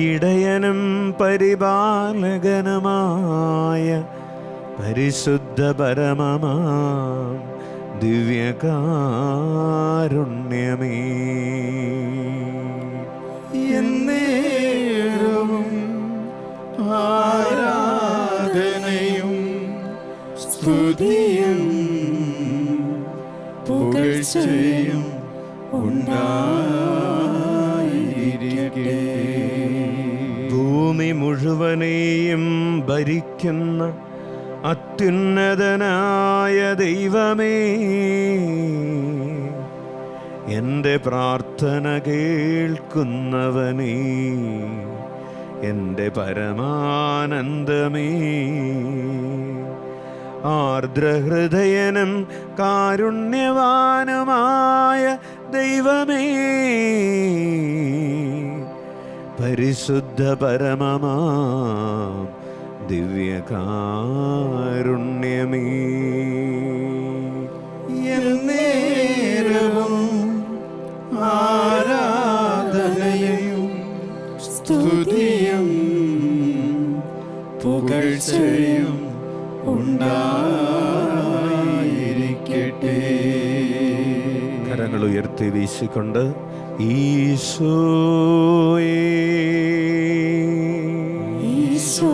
ഇടയനും പരിപാലകനുമായ പരിശുദ്ധ പരമമാം ദിവ്യകാരുണ്യമേ. എന്നേരവും ആരാധനയും സ്തുതിയും പുകഴ്ചയും ഉണ്ടായിരിക്കട്ടെ ഭൂമി മുഴുവനെയും ഭരിക്കുന്ന അത്യുന്നതനായ ദൈവമേ എന്റെ പ്രാർത്ഥന കേൾക്കുന്നവനേ എന്റെ പരമാനന്ദമേ. ആർദ്രഹൃദയനും കാരുണ്യവാനുമായ ദൈവമേ പരിശുദ്ധ പരമമാ ദിവ്യകാരുണ്യമേ എന്നേരവും ആരാധനയും സ്തുതിയും പുകഴ്ചയും ഉണ്ടായിരിക്കട്ടെ. കരങ്ങൾ ഉയർത്തി വീശിക്കൊണ്ട് ഈശോയേ. ഈശോയേ.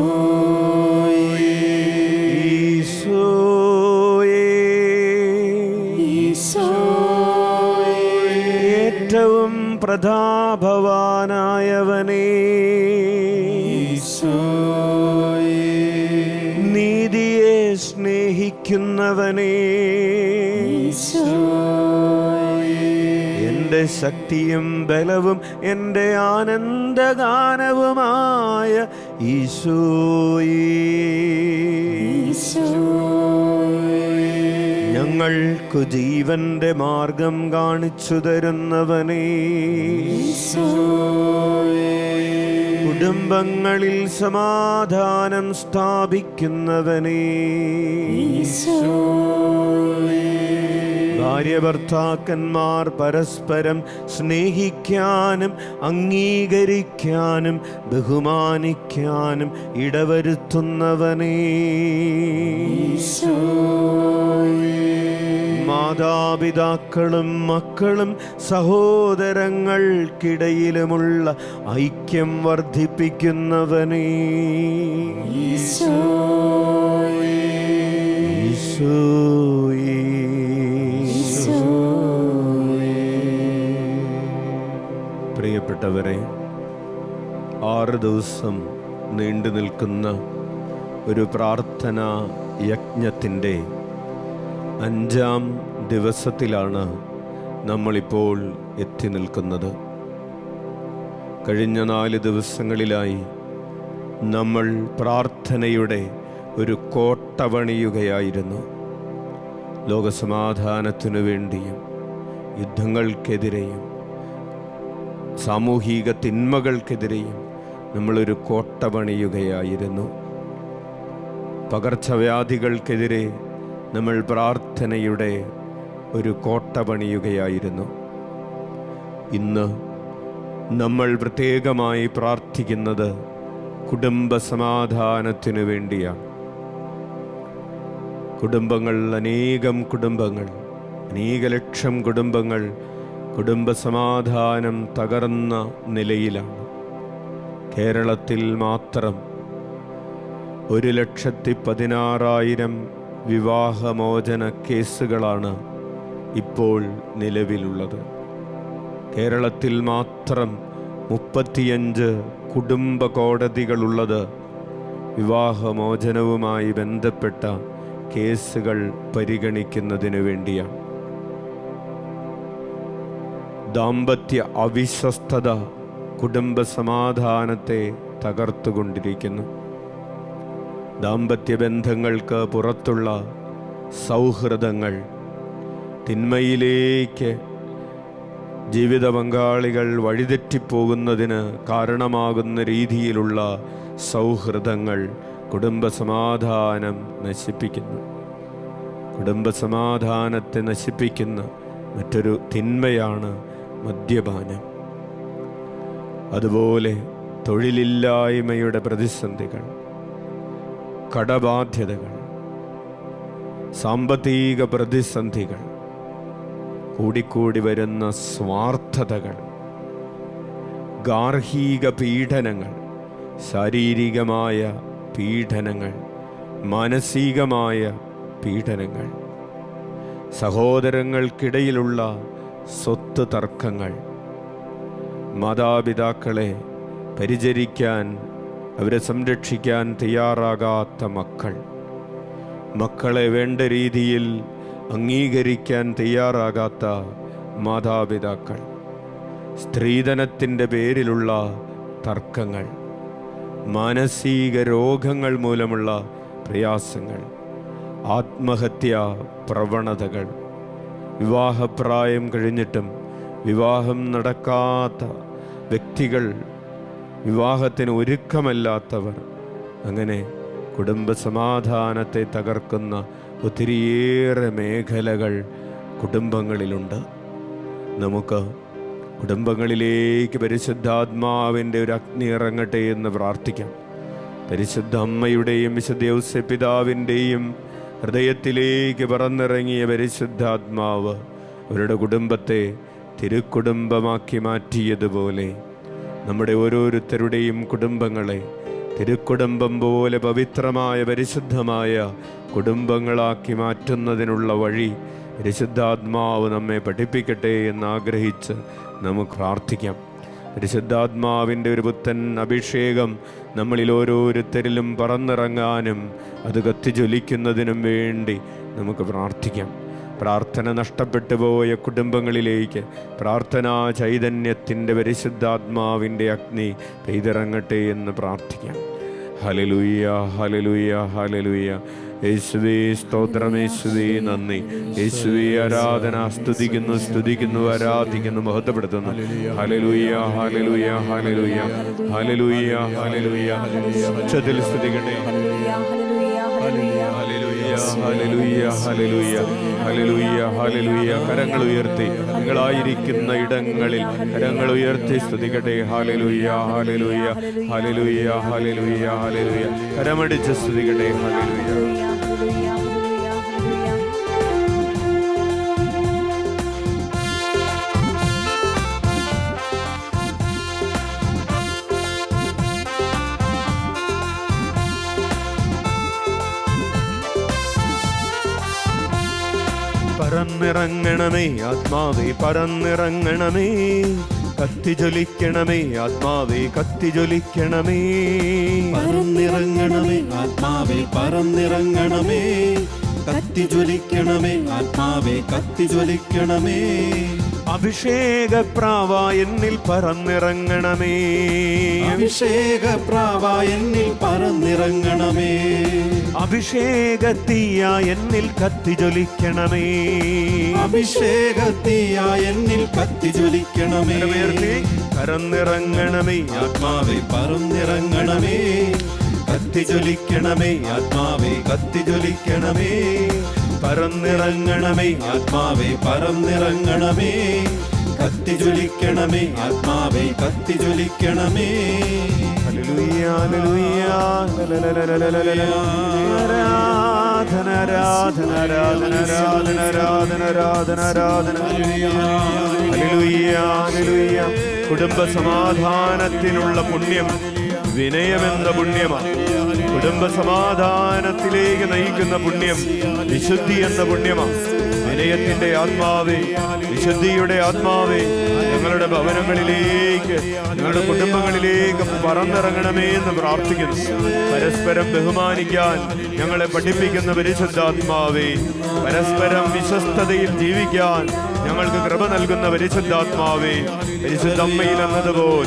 ഏറ്റവും നീതിയെ സ്നേഹിക്കുന്നവനേ. ശക്തിയും ബലവും എന്റെ ആനന്ദഗാനവുമായ ഈശോയേ. ഞങ്ങൾക്കു ജീവന്റെ മാർഗം കാണിച്ചു തരുന്നവനേ. കുടുംബങ്ങളിൽ സമാധാനം സ്ഥാപിക്കുന്നവനേ. ഭാര്യ ഭർത്താക്കന്മാർ പരസ്പരം സ്നേഹിക്കാനും അംഗീകരിക്കാനും ബഹുമാനിക്കാനും ഇടവരുത്തുന്നവനേ. മാതാപിതാക്കളും മക്കളും സഹോദരങ്ങൾക്കിടയിലുമുള്ള ഐക്യം വർദ്ധിപ്പിക്കുന്നവനേ. പ്രിയപ്പെട്ടവരെ ആറ് ദിവസം നീണ്ടു നിൽക്കുന്ന ഒരു പ്രാർത്ഥനാ യജ്ഞത്തിന്റെ അഞ്ചാം ദിവസത്തിലാണ് നമ്മളിപ്പോൾ എത്തി നിൽക്കുന്നത്. കഴിഞ്ഞ നാല് ദിവസങ്ങളിലായി നമ്മൾ പ്രാർത്ഥനയുടെ ഒരു കോട്ടവണിയുകയായിരുന്നു ലോകസമാധാനത്തിനു വേണ്ടിയും യുദ്ധങ്ങൾക്കെതിരെയും സാമൂഹിക തിന്മകൾക്കെതിരെയും നമ്മളൊരു കോട്ട പണിയുകയായിരുന്നു. പകർച്ചവ്യാധികൾക്കെതിരെ നമ്മൾ പ്രാർത്ഥനയുടെ ഒരു കോട്ട പണിയുകയായിരുന്നു. ഇന്ന് നമ്മൾ പ്രത്യേകമായി പ്രാർത്ഥിക്കുന്നത് കുടുംബ സമാധാനത്തിനു വേണ്ടിയാണ്. കുടുംബങ്ങൾ അനേകം കുടുംബങ്ങൾ അനേക ലക്ഷം കുടുംബങ്ങൾ കുടുംബസമാധാനം തകർന്ന നിലയിലാണ്. കേരളത്തിൽ മാത്രം ഒരു ലക്ഷത്തി പതിനാറായിരം വിവാഹമോചന കേസുകളാണ് ഇപ്പോൾ നിലവിലുള്ളത്. കേരളത്തിൽ മാത്രം മുപ്പത്തിയഞ്ച് കുടുംബ കോടതികളുള്ളത് വിവാഹമോചനവുമായി ബന്ധപ്പെട്ട കേസുകൾ പരിഗണിക്കുന്നതിന് വേണ്ടിയാണ്. ദാമ്പത്യ അവിശ്വസ്തത കുടുംബ സമാധാനത്തെ തകർത്തുകൊണ്ടിരിക്കുന്നു. ദാമ്പത്യ ബന്ധങ്ങൾക്ക് പുറത്തുള്ള സൗഹൃദങ്ങൾ തിന്മയിലേക്ക് ജീവിത പങ്കാളികൾ വഴിതെറ്റിപ്പോകുന്നതിന് കാരണമാകുന്ന രീതിയിലുള്ള സൗഹൃദങ്ങൾ കുടുംബസമാധാനം നശിപ്പിക്കുന്നു. കുടുംബസമാധാനത്തെ നശിപ്പിക്കുന്ന മറ്റൊരു തിന്മയാണ് മദ്യപാനം. അതുപോലെ തൊഴിലില്ലായ്മയുടെ പ്രതിസന്ധികൾ കടബാധ്യതകൾ സാമ്പത്തിക പ്രതിസന്ധികൾ കൂടിക്കൂടി വരുന്ന സ്വാർത്ഥതകൾ ഗാർഹിക പീഡനങ്ങൾ ശാരീരികമായ പീഡനങ്ങൾ മാനസികമായ പീഡനങ്ങൾ സഹോദരങ്ങൾക്കിടയിലുള്ള സ്വത്ത് തർക്കങ്ങൾ മാതാപിതാക്കളെ പരിചരിക്കാൻ അവരെ സംരക്ഷിക്കാൻ തയ്യാറാകാത്ത മക്കൾ. മക്കളെ വേണ്ട രീതിയിൽ അംഗീകരിക്കാൻ തയ്യാറാകാത്ത മാതാപിതാക്കൾ. സ്ത്രീധനത്തിന്റെ പേരിലുള്ള തർക്കങ്ങൾ. മാനസിക രോഗങ്ങൾ മൂലമുള്ള പ്രയാസങ്ങൾ. ആത്മഹത്യാ പ്രവണതകൾ. വിവാഹപ്രായം കഴിഞ്ഞിട്ടും വിവാഹം നടക്കാത്ത വ്യക്തികൾ വിവാഹത്തിന് ഒരുക്കമല്ലാത്തവർ അങ്ങനെ കുടുംബസമാധാനത്തെ തകർക്കുന്ന ഒത്തിരിയേറെ മേഖലകൾ കുടുംബങ്ങളിലുണ്ട്. നമുക്ക് കുടുംബങ്ങളിലേക്ക് പരിശുദ്ധാത്മാവിന്റെ ഒരു അഗ്നി ഇറങ്ങട്ടെ എന്ന് പ്രാർത്ഥിക്കാം. പരിശുദ്ധ അമ്മയുടെയും വിശുദ്ധ ഔസ്യ പിതാവിന്റെയും ഹൃദയത്തിലേക്ക് പറന്നിറങ്ങിയ പരിശുദ്ധാത്മാവ് അവരുടെ കുടുംബത്തെ തിരുക്കുടുംബമാക്കി മാറ്റിയതുപോലെ നമ്മുടെ ഓരോരുത്തരുടെയും കുടുംബങ്ങളെ തിരുക്കുടുംബം പോലെ പവിത്രമായ പരിശുദ്ധമായ കുടുംബങ്ങളാക്കി മാറ്റുന്നതിനുള്ള വഴി പരിശുദ്ധാത്മാവ് നമ്മെ പഠിപ്പിക്കട്ടെ എന്ന് ആഗ്രഹിച്ച് നമുക്ക് പ്രാർത്ഥിക്കാം. പരിശുദ്ധാത്മാവിന്റെ ഒരു പുത്തൻ അഭിഷേകം നമ്മളിൽ ഓരോരുത്തരിലും പറന്നിറങ്ങാനും അത് കത്തിജ്വലിക്കുന്നതിനും വേണ്ടി നമുക്ക് പ്രാർത്ഥിക്കാം. പ്രാർത്ഥന നഷ്ടപ്പെട്ടു പോയ കുടുംബങ്ങളിലേക്ക് പ്രാർത്ഥനാ ചൈതന്യത്തിന്റെ പരിശുദ്ധാത്മാവിന്റെ അഗ്നി പെയ്തിറങ്ങട്ടെ എന്ന് പ്രാർത്ഥിക്കാം. ഹലലുയ്യ ഹലലുയ്യ ഹലലുയ്യ യേശുവേ സ്തോത്രം യേശുവേ നന്ദി. യേശുവേ ആരാധന സ്തുതിക്കുന്നു സ്തുതിക്കുന്നു ആരാധിക്കുന്നു മഹത്വപ്പെടുത്തുന്നു. ഹലലുയ്യ ഹലലുയ്യ ഹലലുയ്യ ഹലലുയ്യ ഹലലുയ്യ ഉച്ചത്തിൽ സ്തുതിക്കട്ടെ. ഹല്ലേലൂയ, കരങ്ങൾ ഉയർത്തി നിങ്ങളായിരിക്കുന്ന ഇടങ്ങളിൽ കരങ്ങൾ ഉയർത്തി സ്തുതിക്കട്ടെ. ഹാലലൂയ ഹാലലൂയ ഹാലലൂയ ഹാലലൂയ ഹാലലൂയ കരമടിച്ച് സ്തുതിക്കട്ടെ. ഹാലലൂയ പറന്നിറങ്ങണമേ ആത്മാവേ പറന്നിറങ്ങണമേ കത്തിജ്വലിക്കണമേ ആത്മാവേ കത്തിജ്വലിക്കണമേ പറന്നിറങ്ങണമേ ആത്മാവേ പറന്നിറങ്ങണമേ കത്തി ജ്വലിക്കണമേ ആത്മാവേ കത്തി ജ്വലിക്കണമേ അഭിഷേക പ്രാവ എന്നിൽ പറന്നിറങ്ങണമേ. അഭിഷേക പ്രാവ എന്നിൽ പറന്നിറങ്ങണമേ. അഭിഷേക തീയ എന്നിൽ കത്തിജ്വലിക്കണമേ. അഭിഷേകത്തീയ എന്നിൽ കത്തി ജ്വലിക്കണമേ പറന്നിറങ്ങണമേ ആത്മാവേ പറന്നിറങ്ങണമേ കത്തി ജ്വലിക്കണമേ ആത്മാവേ കത്തി ജ്വലിക്കണമേ പറന്നിറങ്ങണമേ ആത്മാവേ പറന്നിറങ്ങണമേ കത്തി ജ്വലിക്കണമേ ആത്മാവേ കത്തി ജ്വലിക്കണമേ. ആരാധന ആരാധന ആരാധന ആരാധന ആരാധന ആരാധന ആരാധന. കുടുംബ സമാധാനത്തിനുള്ള പുണ്യം വിനയമെന്ന പുണ്യമാണ് കുടുംബ സമാധാനത്തിലേക്ക് നയിക്കുന്ന പുണ്യം വിശുദ്ധി എന്ന പുണ്യമാണ് വിനയത്തിന്റെ ആത്മാവേ വിശുദ്ധിയുടെ ആത്മാവേ ഞങ്ങളുടെ ഭവനങ്ങളിലേക്ക് ഞങ്ങളുടെ കുടുംബങ്ങളിലേക്ക് പറന്നിറങ്ങണമേ എന്ന് പ്രാർത്ഥിക്കുന്നു. പരസ്പരം ബഹുമാനിക്കാൻ ഞങ്ങളെ പഠിപ്പിക്കുന്ന പരിശുദ്ധാത്മാവേ പരസ്പരം വിശ്വസ്തതയിൽ ജീവിക്കാൻ ഞങ്ങൾക്ക് കൃപ നൽകുന്ന പരിശുദ്ധാത്മാവേ പരിശുദ്ധമ്മയിൽ എന്നതുപോൽ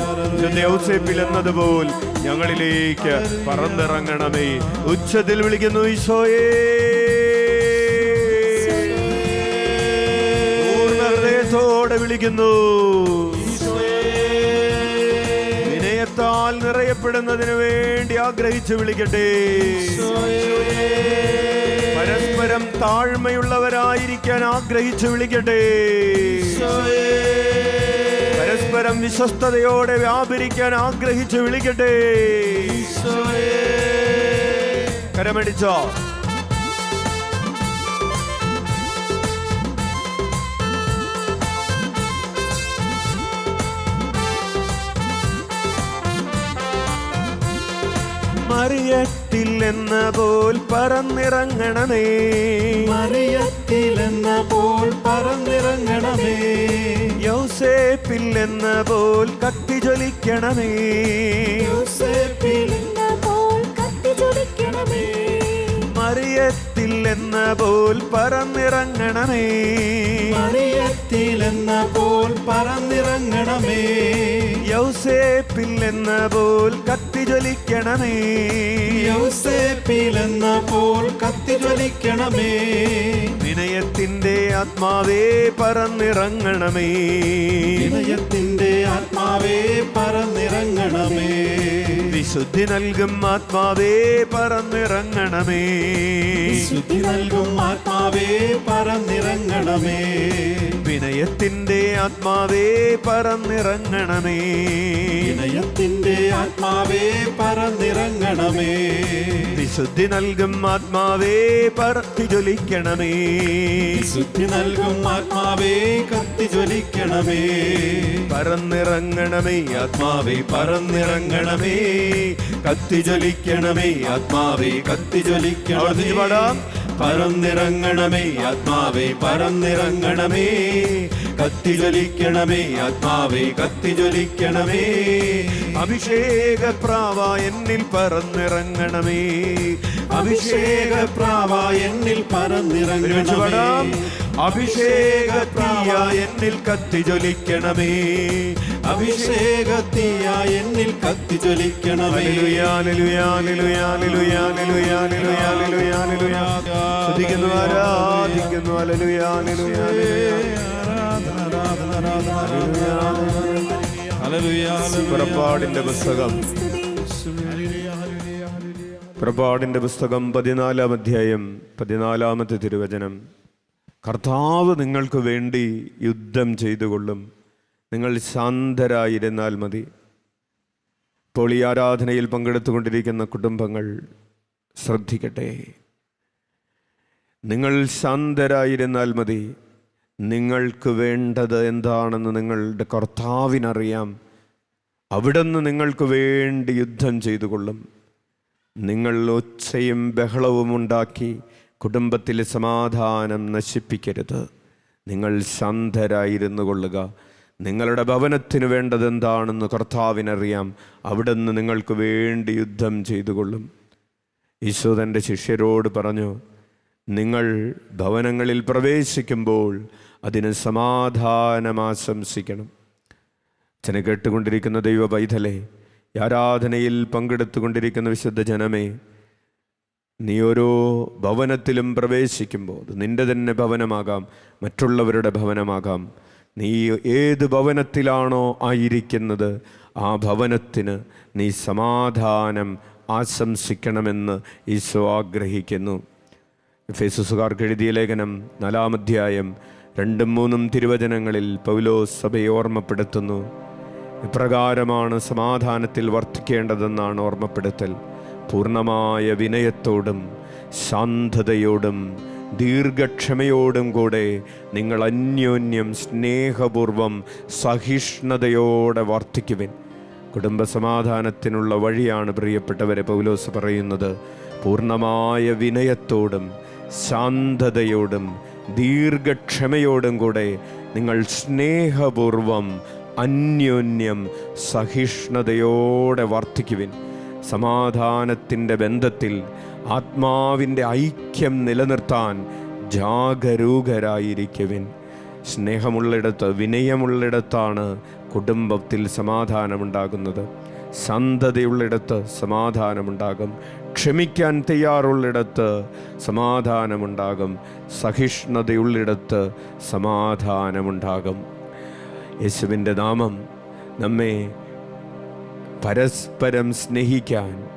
ഔസേപ്പിൽ എന്നതുപോൽ ഞങ്ങളിലേക്ക് പറന്നിറങ്ങണമേ. ഉച്ചത്തിൽ വിളിക്കുന്നു ഈശോയേ. വിളിക്കുന്നു. വിനയത്താൽ നിറയപ്പെടുന്നതിന് വേണ്ടി ആഗ്രഹിച്ചു വിളിക്കട്ടെ. പരസ്പരം താഴ്മയുള്ളവരായിരിക്കാൻ ആഗ്രഹിച്ചു വിളിക്കട്ടെ. പരസ്പരം വിശ്വസ്തയോടെ വ്യാപരിക്കാൻ ആഗ്രഹിച്ച് വിളിക്കട്ടെ. കരമടിച്ചോ? മറിയത്തിൽ എന്ന പോൽ പറന്നിറങ്ങണമേ. മറിയത്തിലെന്ന പോൽ പറന്നിറങ്ങണമേ. യൗസേപ്പില്ലെന്ന പോൽ കത്തി ജ്വലിക്കണമേ. മറിയത്തില്ലെന്ന പോൽ പറന്നിറങ്ങണമേ. മറിയത്തില്ലെന്ന പോൽ പറന്നിറങ്ങണമേ. മറിയത്തിലെന്ന പോൽ പറന്നിറങ്ങണമേ എന്ന പോൽ കത്തിജ്വലിക്കണമേ. യൗസേപ്പിലെന്ന പോൽ കത്തിജ്വലിക്കണമേ. വിനയത്തിന്റെ ആത്മാവേ പറന്നിറങ്ങണമേ. വിനയത്തിന്റെ ആത്മാവേ പറന്നിറങ്ങണമേ. വിശുദ്ധി നൽകും ആത്മാവേ പറന്നിറങ്ങണമേ. വിശുദ്ധി നൽകും ആത്മാവേ പറന്നിറങ്ങണമേ. വിനയത്തിന്റെ ആത്മാവേ പറന്നിറങ്ങണമേ. വിനയത്തിന്റെ ആത്മാവേ പറന്നിറങ്ങണമേ. വിശുദ്ധി നൽകും ആത്മാവേ പറത്തി ജ്വലിക്കണമേ. ശുദ്ധി നൽകും ആത്മാവേ കത്തി ജ്വലിക്കണമേ. പറന്നിറങ്ങണമേ ആത്മാവേ പറന്നിറങ്ങണമേ. കത്തി ജ്വലിക്കണമേ ആത്മാവേ കത്തി പാടാം. പറന്നിറങ്ങണമേ ആത്മാവേ പറന്നിറങ്ങണമേ കത്തി ജ്വലിക്കണമേ ആത്മാവേ കത്തി ജ്വലിക്കണമേ അഭിഷേക പ്രാവ എന്നിൽ പറന്നിറങ്ങണമേ അഭിഷേക പ്രാവ എന്നിൽ പരന്നിറങ്ങണമേ. പറന്നിറങ്ങണമേ അഭിഷേക തീയ എന്നിൽ കത്തി ജ്വലിക്കണമേ. അഭിഷേകത്തിയ എന്നിൽ കത്തി ജ്വലിക്കണമേ. ആരാധിക്കുന്നു. പുറപ്പാടിന്റെ പുസ്തകം. പുറപ്പാടിന്റെ പുസ്തകം പതിനാലാം അധ്യായം പതിനാലാമത്തെ തിരുവചനം. കർത്താവ് നിങ്ങൾക്ക് വേണ്ടി യുദ്ധം ചെയ്തുകൊള്ളും. നിങ്ങൾ ശാന്തരായിരുന്നാൽ മതി. ഇപ്പോൾ ഈ ആരാധനയിൽ പങ്കെടുത്തുകൊണ്ടിരിക്കുന്ന കുടുംബങ്ങൾ ശ്രദ്ധിക്കട്ടെ. നിങ്ങൾ ശാന്തരായിരുന്നാൽ മതി. നിങ്ങൾക്ക് വേണ്ടത് എന്താണെന്ന് നിങ്ങളുടെ കർത്താവിനറിയാം. അവിടുന്ന് നിങ്ങൾക്ക് വേണ്ടി യുദ്ധം ചെയ്തുകൊള്ളും. നിങ്ങൾ ഒച്ചയും ബഹളവും ഉണ്ടാക്കി കുടുംബത്തിലെ സമാധാനം നശിപ്പിക്കരുത്. നിങ്ങൾ ശാന്തരായിരുന്നു കൊള്ളുക. നിങ്ങളുടെ ഭവനത്തിന് വേണ്ടത് എന്താണെന്ന് കർത്താവിനറിയാം. അവിടുന്ന് നിങ്ങൾക്ക് വേണ്ടി യുദ്ധം ചെയ്തു കൊള്ളും ഈശോ തന്റെ ശിഷ്യരോട് പറഞ്ഞു നിങ്ങൾ ഭവനങ്ങളിൽ പ്രവേശിക്കുമ്പോൾ അതിന് സമാധാനം ആശംസിക്കണം. അച്ഛനെ കേട്ടുകൊണ്ടിരിക്കുന്ന ദൈവ പൈതലെ ആരാധനയിൽ പങ്കെടുത്തുകൊണ്ടിരിക്കുന്ന വിശുദ്ധ ജനമേ നീ ഓരോ ഭവനത്തിലും പ്രവേശിക്കുമ്പോൾ അത് നിന്റെ തന്നെ ഭവനമാകാം മറ്റുള്ളവരുടെ ഭവനമാകാം. നീ ഏത് ഭവനത്തിലാണോ ആയിരിക്കുന്നത് ആ ഭവനത്തിന് നീ സമാധാനം ആശംസിക്കണമെന്ന് ഈശോ ആഗ്രഹിക്കുന്നു. ഫേസുസുകാർക്ക് എഴുതിയ ലേഖനം നാലാമധ്യായം രണ്ടും മൂന്നും തിരുവചനങ്ങളിൽ പൗലോ സഭയെ ഓർമ്മപ്പെടുത്തുന്നു. ഇപ്രകാരമാണ് സമാധാനത്തിൽ വർദ്ധിക്കേണ്ടതെന്നാണ് ഓർമ്മപ്പെടുത്തൽ. പൂർണമായ വിനയത്തോടും ശാന്തതയോടും ദീർഘക്ഷമയോടും കൂടെ നിങ്ങൾ അന്യോന്യം സ്നേഹപൂർവം സഹിഷ്ണുതയോടെ വർദ്ധിക്കുവിൻ കുടുംബസമാധാനത്തിനുള്ള വഴിയാണ് പ്രിയപ്പെട്ടവരെ പൗലോസ് പറയുന്നത്. പൂർണമായ വിനയത്തോടും ശാന്തതയോടും ദീർഘക്ഷമയോടും കൂടെ നിങ്ങൾ സ്നേഹപൂർവം അന്യോന്യം സഹിഷ്ണുതയോടെ വർദ്ധിക്കുവിൻ സമാധാനത്തിന്റെ ബന്ധത്തിൽ ആത്മാവിന്റെ ഐക്യം നിലനിർത്താൻ ജാഗരൂകരായിരിക്കുവിൻ. സ്നേഹമുള്ളിടത്ത് വിനയമുള്ളിടത്താണ് കുടുംബത്തിൽ സമാധാനമുണ്ടാകുന്നത്. സന്തതിയുള്ളിടത്ത് സമാധാനമുണ്ടാകും. ക്ഷമിക്കാൻ തയ്യാറുള്ളിടത്ത് സമാധാനമുണ്ടാകും. സഹിഷ്ണുതയുള്ളിടത്ത് സമാധാനമുണ്ടാകും. യേശുവിന്റെ നാമം നമ്മെ പരസ്പരം സ്നേഹിക്കാൻ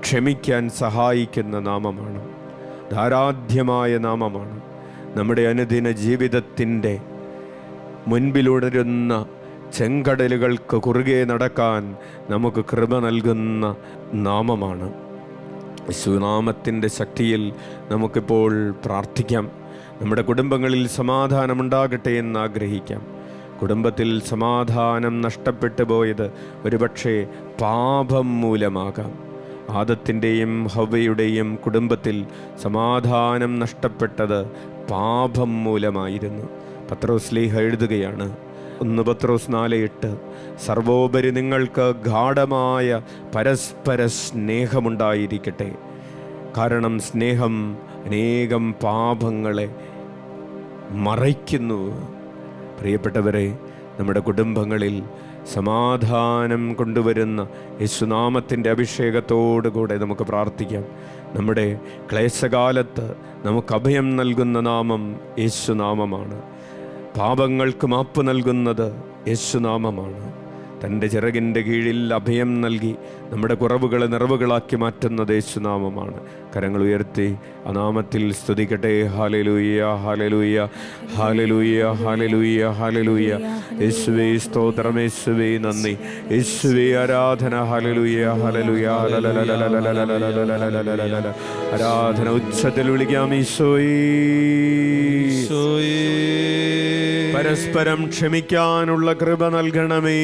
ക്ഷമിക്കാൻ സഹായിക്കുന്ന നാമമാണ്. ധാരാധ്യമായ നാമമാണ്. നമ്മുടെ അനുദിന ജീവിതത്തിന്റെ മുൻപിലുടരുന്ന ചെങ്കടലുകൾക്ക് കുറുകെ നടക്കാൻ നമുക്ക് കൃപ നൽകുന്ന നാമമാണ്. സുനാമത്തിന്റെ ശക്തിയിൽ നമുക്കിപ്പോൾ പ്രാർത്ഥിക്കാം. നമ്മുടെ കുടുംബങ്ങളിൽ സമാധാനമുണ്ടാകട്ടെ എന്ന് ആഗ്രഹിക്കാം. കുടുംബത്തിൽ സമാധാനം നഷ്ടപ്പെട്ടു പോയത് ഒരുപക്ഷെ പാപം മൂലമാകാം. ആദത്തിന്റെയും ഹവയുടെയും കുടുംബത്തിൽ സമാധാനം നഷ്ടപ്പെട്ടത് പാപം മൂലമായിരുന്നു. പത്രോസ്ലീഹ എഴുതുകയാണ് ഒന്ന് പത്രോസ് നാല് എട്ട് സർവോപരി നിങ്ങൾക്ക് ഗാഠമായ പരസ്പര സ്നേഹമുണ്ടായിരിക്കട്ടെ. കാരണം സ്നേഹം അനേകം പാപങ്ങളെ മറയ്ക്കുന്നു. പ്രിയപ്പെട്ടവരെ നമ്മുടെ കുടുംബങ്ങളിൽ സമാധാനം കൊണ്ടുവരുന്ന യേശുനാമത്തിന്റെ അഭിഷേകത്തോടുകൂടെ നമുക്ക് പ്രാർത്ഥിക്കാം. നമ്മുടെ ക്ലേശകാലത്ത് നമുക്ക് അഭയം നൽകുന്ന നാമം യേശുനാമമാണ്. പാപങ്ങൾക്ക് മാപ്പ് നൽകുന്നത് യേശുനാമമാണ്. തന്റെ ചിറകിന്റെ കീഴിൽ അഭയം നൽകി നമ്മുടെ കുറവുകളെ നിറവുകളാക്കി മാറ്റുന്ന ദേശനാമമാണ് കരങ്ങൾ ഉയർത്തി അനാമത്തിൽ സ്തുതിക്കട്ടെ. ഹാലലൂയ്യ ഹാലലൂയ്യ ഹാലലൂയ്യ ഹാലലൂയ്യ ഹാലലൂയ്യ യേശുവേ സ്തോത്രം യേശുവേ നന്ദി. യേശുവേ ആരാധന. ഹാലലൂയ്യ ഹാലലൂയ ആരാധന ഉച്ചത്തിൽ വിളിക്കാം. ഈശോയേ. പരസ്പരം ക്ഷമിക്കാനുള്ള കൃപ നൽകണമേ.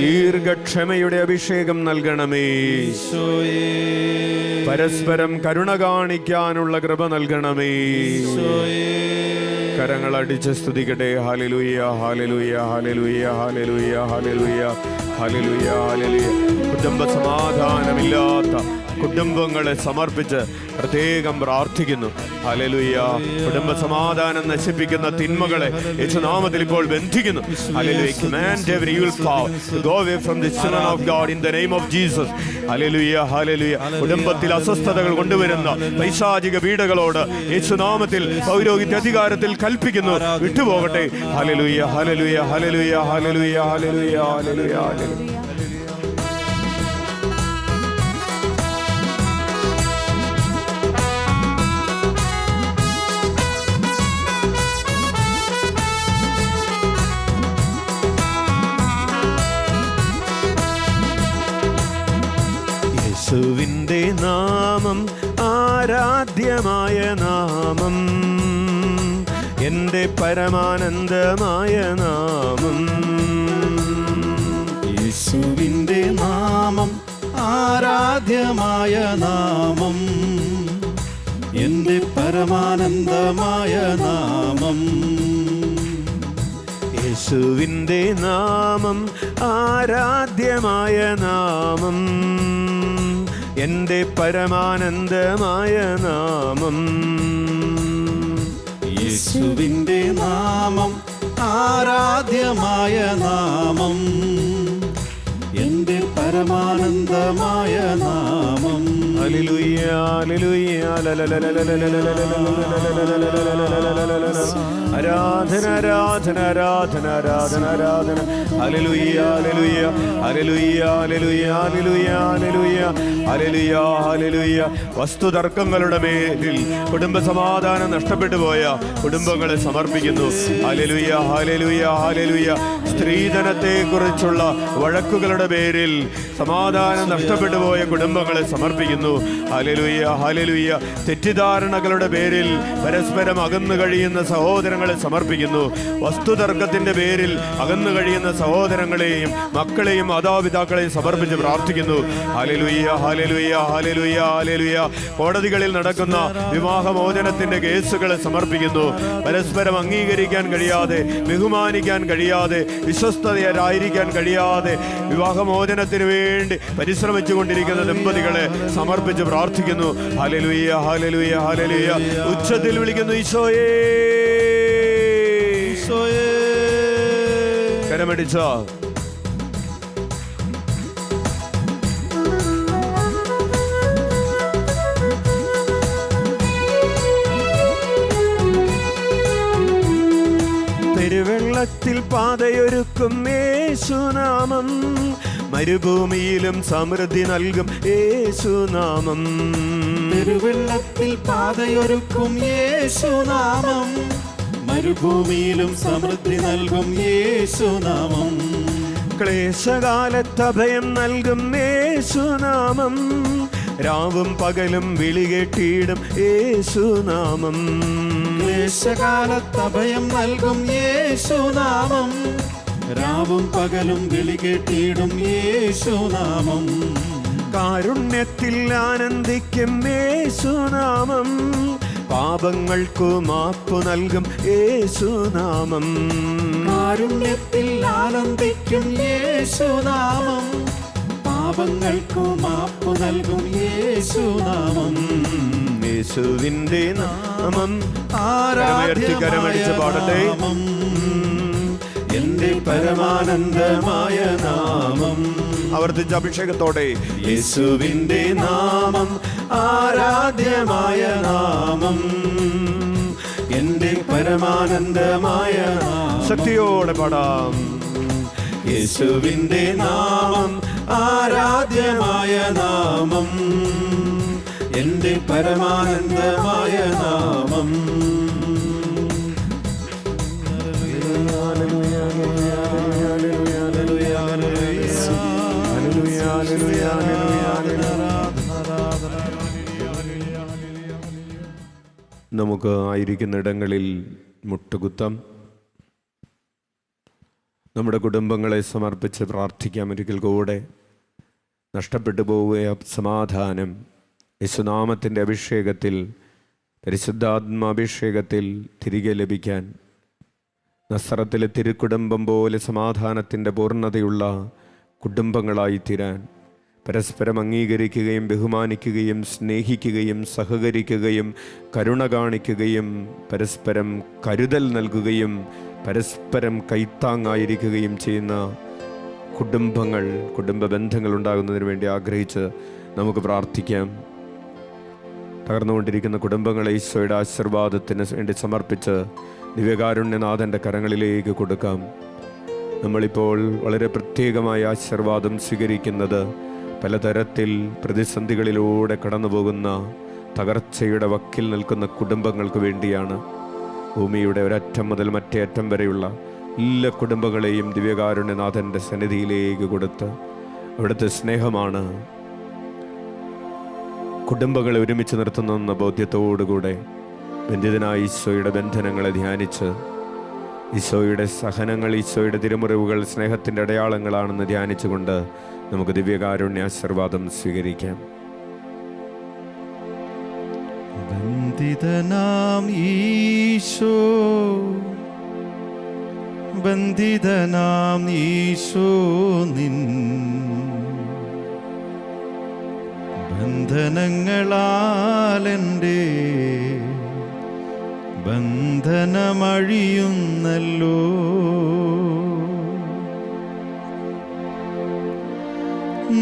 ദീർഘക്ഷമയുടെ അഭിഷേകം നൽകണമേ. പരസ്പരം കരുണ കാണിക്കാനുള്ള കൃപ നൽകണമേ. കരങ്ങൾ അടിച്ച് സ്തുതിക്കട്ടെ. ഹാലലുയ്യ ഹാലലുയ്യ ഹാലലുയ്യ ഹാലലുയ്യ ഹാലലുയ്യ ഹാലലുയ്യ ഹാലലുയ്യ കുടുംബ സമാധാനമില്ലാത്ത കുടുംബങ്ങളെ സമർപ്പിച്ച് പ്രത്യേകം പ്രാർത്ഥിക്കുന്നു. ഹലലുയ്യ കുടുംബ സമാധാനം നശിപ്പിക്കുന്ന തിന്മകളെ യേശുനാമത്തിൽ ഇപ്പോൾ ബന്ധിക്കുന്നു. command every evil power to go away from the children of God in the name of Jesus. കുടുംബത്തിൽ അസ്വസ്ഥതകൾ കൊണ്ടുവരുന്ന പൈശാചിക വീടുകളോട് യേശുനാമത്തിൽ പൗരോഹിത്യ അധികാരത്തിൽ കൽപ്പിക്കുന്നു. വിട്ടുപോകട്ടെ. ഹലലുയ്യ ഹലലുയ്യ ഹലലുയ്യ ഹലലുയ്യ ഹലലുയ്യ ഹലലുയ്യ ഹല്ലേലൂയ. നാമം. എന്റെ പരമാനന്ദമായ നാമം. യേശുവിന്റെ നാമം ആരാധ്യമായ നാമം. എന്റെ പരമാനന്ദമായ നാമം. യേശുവിന്റെ നാമം ആരാധ്യമായ നാമം. എന്റെ പരമാനന്ദമായ നാമം. യേശുവിന്റെ നാമം ആരാധ്യമായ നാമം. പരമാനന്ദമായ നാമം. ആരാധന ആരാധന ആരാധന ആരാധന ആരാധന. അലലുയ്യ അലലുയ്യ അലലുയ്യ അലലുയ്യ അലലുയ്യ അലലുയ്യ അലലുയ്യ അലലുയ്യ വസ്തുതർക്കങ്ങളുടെ മേലിൽ കുടുംബ സമാധാനം നഷ്ടപ്പെട്ടു പോയ കുടുംബങ്ങളെ സമർപ്പിക്കുന്നു. അലലുയ്യ അലലുയ്യ അലലുയ്യ സ്ത്രീധനത്തെ കുറിച്ചുള്ള വഴക്കുകളുടെ പേരിൽ സമാധാനം നഷ്ടപ്പെട്ടു പോയ കുടുംബങ്ങളെ സമർപ്പിക്കുന്നു. ഹാലലുയ്യ ഹാലലുയ്യ തെറ്റിദ്ധാരണകളുടെ പേരിൽ പരസ്പരം അകന്നു കഴിയുന്ന സഹോദരങ്ങളെ സമർപ്പിക്കുന്നു. വസ്തുതർക്കത്തിന്റെ പേരിൽ അകന്നു കഴിയുന്ന സഹോദരങ്ങളെയും മക്കളെയും മാതാപിതാക്കളെയും സമർപ്പിച്ച് പ്രാർത്ഥിക്കുന്നു. ഹാലലുയ്യ ഹാലലുയ്യ ഹാലലുയ്യ ഹാലലുയ്യ കോടതികളിൽ നടക്കുന്ന വിവാഹമോചനത്തിന്റെ കേസുകളെ സമർപ്പിക്കുന്നു. പരസ്പരം അംഗീകരിക്കാൻ കഴിയാതെ ബഹുമാനിക്കാൻ കഴിയാതെ വിശ്വസ്തതരായിരിക്കാൻ കഴിയാതെ വിവാഹമോചനത്തിന് വേണ്ടി പരിശ്രമിച്ചു കൊണ്ടിരിക്കുന്ന ദമ്പതികളെ സമർപ്പിച്ച് പ്രാർത്ഥിക്കുന്നു. ഹാലലുയ്യ ഹാലലുയ്യ ഹാലലുയ്യ ഉച്ചത്തിൽ വിളിക്കുന്നു ഈശോയേ. ഈശോയേ. കരമടിച്ച. തിരുവെള്ളത്തിൽ പാതയൊരുക്കും യേശുനാമം. മരുഭൂമിയിലും സമൃദ്ധി നൽകും യേശുനാമം. തിരുവെള്ളത്തിൽ പാതയൊരുക്കും യേശുനാമം. മരുഭൂമിയിലും സമൃദ്ധി നൽകും യേശുനാമം. ക്ലേശകാലത്ത് അഭയം നൽകും യേശുനാമം. രാവും പകലും വിളി കേട്ടിടും യേശുനാമം. ക്ലേശകാലത്ത് അഭയം നൽകും യേശുനാമം. രാവും പകലും വിളി കേട്ടിടും യേശുനാമം. കാരുണ്യത്തിൽ ആനന്ദിക്കും യേശുനാമം. പാപങ്ങൾക്കു മാപ്പു നൽകും യേശുനാമം. കാരുണ്യത്തിൽ ആനന്ദിക്കും യേശുനാമം. പാപങ്ങൾക്കു മാപ്പു നൽകും യേശുനാമം. യേശുവിന്റെ നാമം ആരാധ്യകരമടിച്ച് പാടട്ടെ. നാമം എന്റെ പരമാനന്ദമായ നാമം. ആവർത്തിച്ച അഭിഷേകത്തോടെ. യേശുവിന്റെ നാമം ആരാധ്യമായ നാമം. എന്റെ പരമാനന്ദമായ ശക്തിയോടെ പാടാം. യേശുവിന്റെ നാമം ആരാധ്യമായ നാമം. എന്റെ പരമാനന്ദമായ നാമം. നമുക്ക് ആയിരിക്കുന്ന ഇടങ്ങളിൽ മുട്ടുകുത്താം. നമ്മുടെ കുടുംബങ്ങളെ സമർപ്പിച്ച് പ്രാർത്ഥിക്കാം ഒരിക്കൽ കൂടെ. നഷ്ടപ്പെട്ടു പോവുക സമാധാനം. യശുനാമത്തിന്റെ അഭിഷേകത്തിൽ പരിശുദ്ധാത്മാഭിഷേകത്തിൽ തിരികെ ലഭിക്കാൻ. നസ്രത്തിലെ തിരുക്കുടുംബം പോലെ സമാധാനത്തിന്റെ പൂർണതയുള്ള കുടുംബങ്ങളായി തീരാൻ പരസ്പരം അംഗീകരിക്കുകയും ബഹുമാനിക്കുകയും സ്നേഹിക്കുകയും സഹകരിക്കുകയും കരുണ കാണിക്കുകയും പരസ്പരം കരുതൽ നൽകുകയും പരസ്പരം കൈത്താങ്ങായിരിക്കുകയും ചെയ്യുന്ന കുടുംബങ്ങൾ കുടുംബ ബന്ധങ്ങൾ ഉണ്ടാകുന്നതിന് വേണ്ടി ആഗ്രഹിച്ച് നമുക്ക് പ്രാർത്ഥിക്കാം. തകർന്നുകൊണ്ടിരിക്കുന്ന കുടുംബങ്ങളെ ഈശോയുടെ ആശീർവാദത്തിന് വേണ്ടി സമർപ്പിച്ച് ദിവ്യകാരുണ്യനാഥന്റെ കരങ്ങളിലേക്ക് കൊടുക്കാം. നമ്മളിപ്പോൾ വളരെ പ്രത്യേകമായ ആശീർവാദം സ്വീകരിക്കുന്നത് പലതരത്തിൽ പ്രതിസന്ധികളിലൂടെ കടന്നുപോകുന്ന തകർച്ചയുടെ വക്കിൽ നിൽക്കുന്ന കുടുംബങ്ങൾക്ക് വേണ്ടിയാണ്. ഭൂമിയുടെ ഒരറ്റം മുതൽ മറ്റേ അറ്റം വരെയുള്ള എല്ലാ കുടുംബങ്ങളെയും ദിവ്യകാരുണ്യനാഥന്റെ സന്നിധിയിലേക്ക് കൊടുത്ത് അവിടുത്തെ സ്നേഹമാണ് കുടുംബങ്ങളെ ഒരുമിച്ച് നിർത്തുന്നെന്ന ബോധ്യത്തോടുകൂടെ ബന്ധിതനായ ഈശോയുടെ ബന്ധനങ്ങളെ ധ്യാനിച്ച് ഈശോയുടെ സഹനങ്ങൾ ഈശോയുടെ തിരുമുറിവുകൾ സ്നേഹത്തിന്റെ അടയാളങ്ങളാണെന്ന് ധ്യാനിച്ചുകൊണ്ട് നമുക്ക് ദിവ്യകാരുണ്യ ആശീർവാദം സ്വീകരിക്കാം. ബന്ധിതനാം ഈശോ ബന്ധിതനാം ഈശോ നിൻ. ബന്ധനങ്ങളാലെന്റെ ബന്ധനമഴിയുന്നല്ലോ.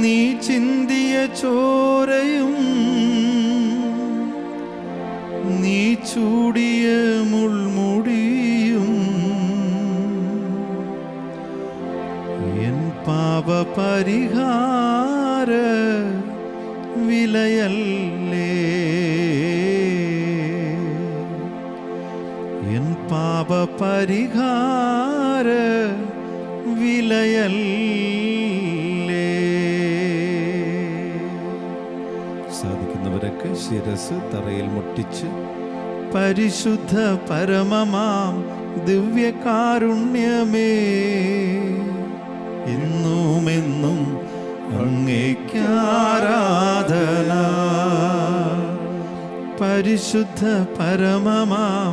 നീ ചിന്തിയ ചോരയും നീ ചൂടിയ മുൾമുടിയും എൻ പാപപരിഹാര വിലയല്ലേ. പാപപരിഹാര വിലയല്ലേ? സാധിക്കുന്നവരൊക്കെ ശിരസ് തറയിൽ മുട്ടിച്ച് പരിശുദ്ധ പരമമാം ദിവ്യകാരുണ്യമേ ഇന്നുമെന്നും അങ്ങേക്കാരാധന പരിശുദ്ധ പരമമാം